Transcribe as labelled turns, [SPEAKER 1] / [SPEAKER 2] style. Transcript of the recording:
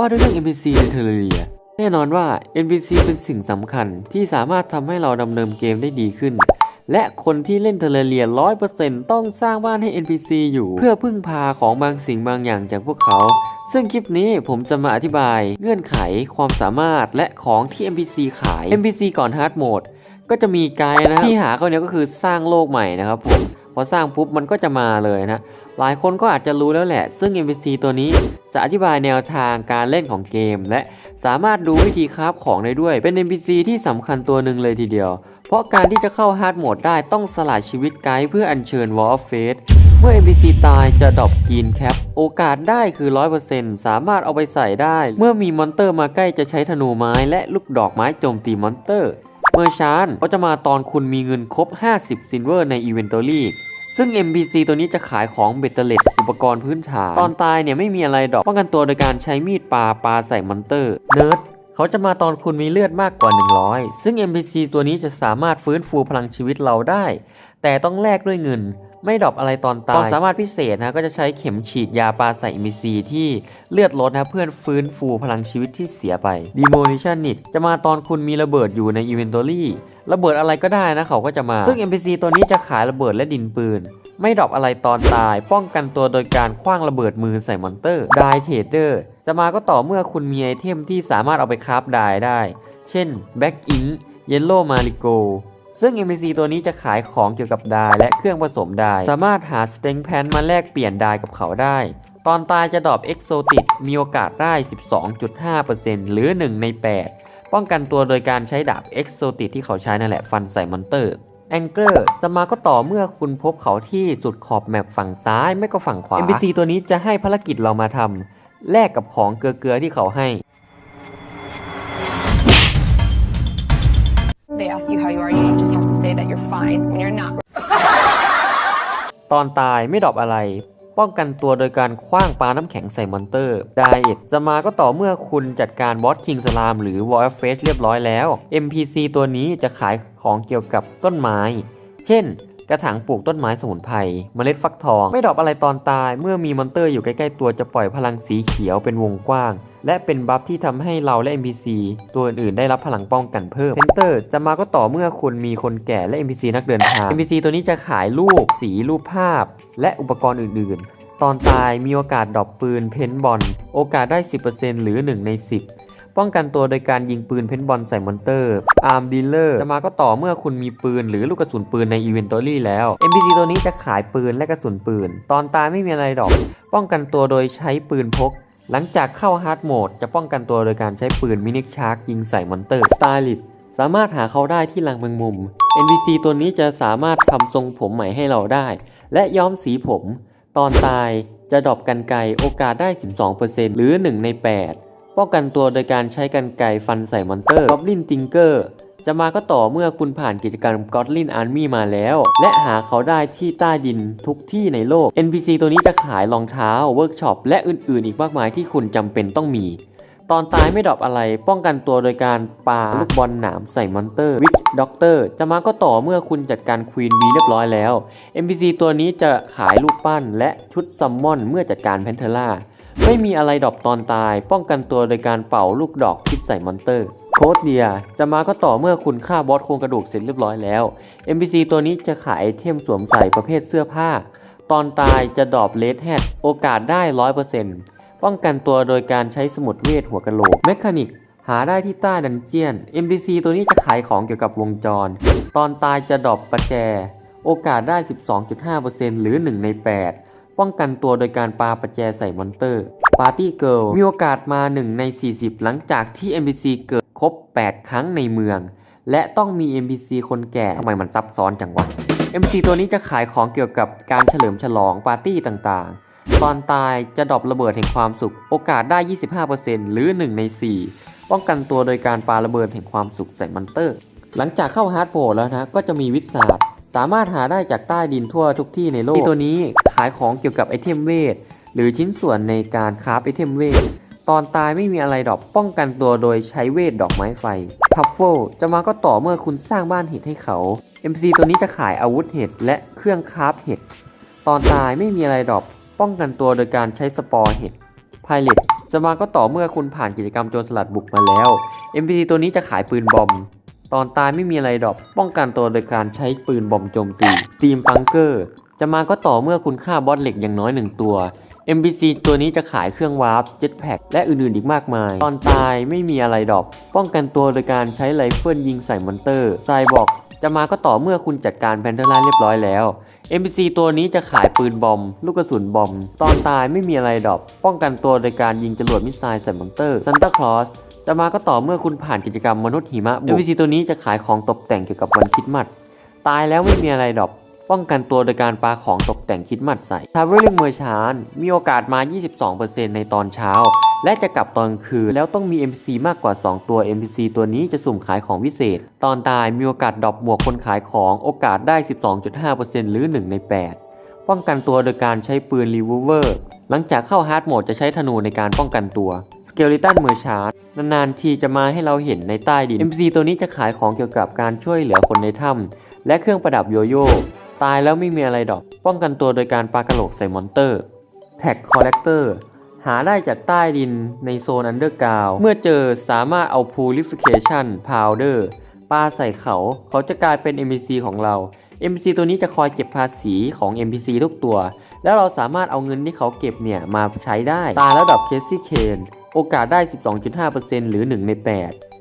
[SPEAKER 1] ว่าด้วยเรื่อง NPC ในเทอร์เรียแน่นอนว่า NPC เป็นสิ่งสำคัญที่สามารถทำให้เราดำเนินเกมได้ดีขึ้น และคนที่เล่นเทอร์เรีย100%ต้องสร้างบ้านให้ NPC อยู่ เพื่อพึ่งพาของบางสิ่งบางอย่างจากพวกเขา ซึ่งคลิปนี้ผมจะมาอธิบายเงื่อนไขความสามารถและของที่ NPC ขาย NPC ก่อน Hard Mode ก็จะมีไกด์นะครับที่หาเขาเนี่ยก็คือสร้างโลกใหม่นะครับผม พอสร้างปุ๊บมันก็จะมาเลยนะหลายคนก็อาจจะรู้แล้วแหละ ซึ่ง NPC ตัวนี้จะอธิบายแนวทางการเล่นของเกม และสามารถดูวิธีคราฟของได้ด้วย เป็น NPC ที่สำคัญตัวหนึ่งเลยทีเดียว เพราะการที่จะเข้า Hard Mode ได้ต้องสละชีวิตไกด์เพื่ออัญเชิญ Wall of Fate เมื่อ NPC ตายจะดรอปกรีนแคป โอกาสได้คือ 100%สามารถเอาไปใส่ได้ เมื่อมีมอนเตอร์มาใกล้จะใช้ธนูไม้และลูกดอกไม้โจมตีมอนเตอร์ เมื่อชานก็จะมาตอนคุณมีเงินครบ 50ซินเวอร์ในอีเวนต์ตอรี่ซึ่ง MPC ตัวนี้จะขายของเบตเตอร์เลตอุปกรณ์พื้นฐาน ตอนตายเนี่ยไม่มีอะไรดอกป้องกันตัวโดยการใช้มีดปาปาใส่มอนเตอร์เนิร์ดเขาจะมาตอนคุณมีเลือดมากกว่า 100 ซึ่ง MPC ตัวนี้จะสามารถฟื้นฟูพลังชีวิตเราได้ แต่ต้องแลกด้วยเงิน ไม่ดรอปอะไรตอนตายความสามารถพิเศษนะก็จะใช้เข็มฉีดยาปลาใส่ NPC ที่เลือดลดนะเพื่อนฟื้นฟูพลังชีวิตที่เสียไป Demolition Nit จะมาตอนคุณมีระเบิดอยู่ใน Inventory ระเบิดอะไรก็ได้นะเขาก็จะมา ซึ่ง NPC ตัวนี้จะขายระเบิดและดินปืน ไม่ดรอปอะไรตอนตาย ป้องกันตัวโดยการคว้างระเบิดมือใส่มอนเตอร์ไดเทเดอร์จะมาก็ต่อเมื่อคุณมีไอเทมที่สามารถเอาไปคราฟไดได้ เช่น Black Ink Yellow Marigo ซึ่ง NPC ตัวนี้จะขายของเกี่ยวกับไดและเครื่องผสมไดสามารถหาสเต็งแพนมาแลกเปลี่ยนไดกับเขาได้ ตอนตายจะดรอป Exotic มีโอกาสได้ 12.5%หรือ 1 ใน 8 ป้องกันตัวโดยการใช้ดาบ Exotic ที่เขาใช้นั่นแหละฟันใส่มอนเตอร์แองเกอร์จะมาก็ต่อเมื่อคุณพบเขาที่สุดขอบแมปฝั่งซ้ายไม่ก็ฝั่งขวา NPC ตัวนี้จะให้ภารกิจเรามาทำแลกกับของเกลือๆที่เขาให้
[SPEAKER 2] They ask you how you are, you just have to say that you're fine when you're not.
[SPEAKER 1] ตอนตายไม่ดรอปอะไร ป้องกันตัวโดยการคว้างปาน้ำแข็งใส่มอนเตอร์ไดเอทจะมาก็ต่อเมื่อคุณจัดการบอสคิงสลามหรือวอลเฟสเรียบร้อยแล้ว NPC ตัวนี้จะขายของเกี่ยวกับต้นไม้ เช่นกระถางปลูกต้นไม้สมุนไพรเมล็ดฟักทอง ไม่ดรอปอะไรตอนตาย เมื่อมีมอนเตอร์อยู่ใกล้ ๆ ตัวจะปล่อยพลังสีเขียวเป็นวงกว้าง และเป็นบัฟที่ทำให้เราและ NPC ตัวอื่นๆได้รับพลังป้องกันเพิ่มเพนเตอร์จะมาก็ต่อเมื่อคุณมีคนแก่และ NPC นักเดินทาง NPC ตัวนี้จะขายรูป สีรูปภาพ และอุปกรณ์อื่นๆ ตอนตายมีโอกาสดรอปปืนเพนบอลโอกาสได้ 10%หรือ 1 ใน 10ป้องกันตัวโดยการยิงปืนเพนบอลใส่มอนเตอร์ อาร์มดีลเลอร์ จะมาก็ต่อเมื่อคุณมีปืนหรือลูกกระสุนปืนในอีเวนตอรี่แล้ว NPC ตัวนี้จะขายปืนและกระสุนปืน ตอนตายไม่มีอะไรดอก ป้องกันตัวโดยใช้ปืนพก หลังจากเข้าฮาร์ดโหมดจะป้องกันตัวโดยการใช้ปืนมินิชาร์กยิงใส่มอนเตอร์สไตลิสสามารถหาเขาได้ที่ลังแมงมุม NPC ตัวนี้จะสามารถทำทรงผมใหม่ให้เราได้ และย้อมสีผม ตอนตายจะดรอปกันไกโอกาสได้ 12%หรือ 1 ใน 8 ป้องกันตัวโดยการใช้กันไกฟันใส่มอนเตอร์ Goblin Tinker จะมาก็ต่อเมื่อคุณผ่านกิจกรรม Goblin Army มาแล้ว และหาเขาได้ที่ใต้ดินทุกที่ในโลก NPC ตัวนี้จะขายรองเท้าเวิร์กช็อปและอื่นๆ อีกมากมายที่คุณจำเป็นต้องมี ตอนตายไม่ดรอปอะไรป้องกันตัวโดยการปาลูกบอลหนามใส่มอนเตอร์ Witch Doctor จะมาก็ต่อเมื่อคุณจัดการควีนวีเรียบร้อยแล้ว NPC ตัวนี้จะขายลูกปั้นและชุดซัมมอนเมื่อจัดการแพนเทล่าไม่มีอะไรดรอปตอนตาย ป้องกันตัวโดยการเป่าลูกดอกพิษใส่มอนเตอร์ โคดเดียจะมาก็ต่อเมื่อคุณฆ่าบอสโครงกระดูกเสร็จเรียบร้อยแล้ว NPC ตัวนี้จะขายไอเทมสวมใส่ประเภทเสื้อผ้า ตอนตายจะดรอปเลดแฮดโอกาสได้ 100%ป้องกันตัวโดยการใช้สมุดเวทหัวกะโหลกเมคานิก หาได้ที่ใต้ดันเจียน NPC ตัวนี้จะขายของเกี่ยวกับวงจร ตอนตายจะดรอปประแจ โอกาสได้ 12.5%หรือ 1 ใน 8 ป้องกันตัวโดยการปาประแจใส่มอนเตอร์ปาร์ตี้เกิลมีโอกาสมา 1 ใน 40 หลังจากที่ NPC เกิด ครบ 8 ครั้งในเมือง และต้องมี NPC คนแก่ทำไมมันซับซ้อนจังวะ NPC ตัวนี้จะขายของเกี่ยวกับการเฉลิมฉลองปาร์ตี้ต่างๆ ตอนตายจะดรอประเบิดแห่งความสุข โอกาสได้ 25%หรือ 1 ใน 4 ป้องกันตัวโดยการปาระเบิดแห่งความสุขใส่มอนเตอร์ หลังจากเข้าฮาร์ดโหมดแล้วนะ ก็จะมีวิสาดสามารถหาได้จากใต้ดินทั่วทุกที่ในโลก ตัวนี้ขายของเกี่ยวกับไอเทมเวทหรือชิ้นส่วนในการคราฟไอเทมเวท ตอนตายไม่มีอะไรดอกป้องกันตัวโดยใช้เวทดอกไม้ไฟทัฟเฟิลจะมาก็ต่อเมื่อคุณสร้างบ้านเห็ดให้เขา MC ตัวนี้จะขายอาวุธเห็ดและเครื่องคราฟเห็ด ตอนตายไม่มีอะไรดอกป้องกันตัวโดยการใช้สปอร์เห็ดไพเ t จะมาก็ต่อเมื่อคุณผ่านกิจกรรมโจรสลัดบุกมาแล้ว NPC ตัวนี้จะขายปืนบอม ตอนตายไม่มีอะไรดอปป้องกันตัวโดยการใช้ปืนบอมโจมตีทีมปังเกอร์ จะมาก็ต่อเมื่อคุณฆ่าบอสเหล็กอย่างน้อยหนึ่งตัว NPC ตัวนี้จะขายเครื่องวาร์ปเจ็ตแพ็กและอื่นๆอีกมากมาย ตอนตายไม่มีอะไรดรอปป้องกันตัวโดยการใช้ไรเฟิลยิงใส่มอนเตอร์ไซบอกจะมาก็ต่อเมื่อคุณจัดการแพนเทอร์ไลน์เรียบร้อยแล้ว NPC ตัวนี้จะขายปืนบอม ลูกกระสุนบอม ตอนตายไม่มีอะไรดรอปป้องกันตัวโดยการยิงจรวดมิสไซล์ใส่มอนเตอร์ซันตาคลอสจะมาก็ต่อเมื่อคุณผ่านกิจกรรมมนุษย์หิมะบุก NPC ตัวนี้จะขายของตกแต่งเกี่ยวกับวันคิดมัด ตายแล้วไม่มีอะไรดรอป ป้องกันตัวโดยการปาของตกแต่งคิดมัดใส่ Traveling Merchant มีโอกาสมา 22%ในตอนเช้า และจะกลับตอนคืน แล้วต้องมี NPC มากกว่า 2 ตัว NPC ตัวนี้จะสุ่มขายของพิเศษ ตอนตายมีโอกาสดรอปหมวกคนขายของโอกาสได้ 12.5%หรือ 1 ใน 8 ป้องกันตัวโดยการใช้ปืนรีวเวอร์หลังจากเข้าฮาร์ดโหมดจะใช้ธนูในการป้องกันตัว Skeleton Merchant นานๆทีจะมาให้เราเห็นในใต้ดิน NPC ตัวนี้จะขายของเกี่ยวกับการช่วยเหลือคนในถ้ำและเครื่องประดับโยโย่ ตายแล้วไม่มีอะไรดอก ป้องกันตัวโดยการปากระโหลกใส่มอนเตอร์ แท็กคอลเลกเตอร์หาได้จากใต้ดินในโซนอันเดอร์กราวเมื่อเจอสามารถเอา Purification Powder ปาใส่เขา เขาจะกลายเป็น NPC ของเรา NPC ตัวนี้จะคอยเก็บภาษีของ NPC ทุกตัว แล้วเราสามารถเอาเงินที่เขาเก็บเนี่ยมาใช้ได้ ตายแล้วดับเคสซี่เคน โอกาสได้ 12.5%หรือ 1 ใน 8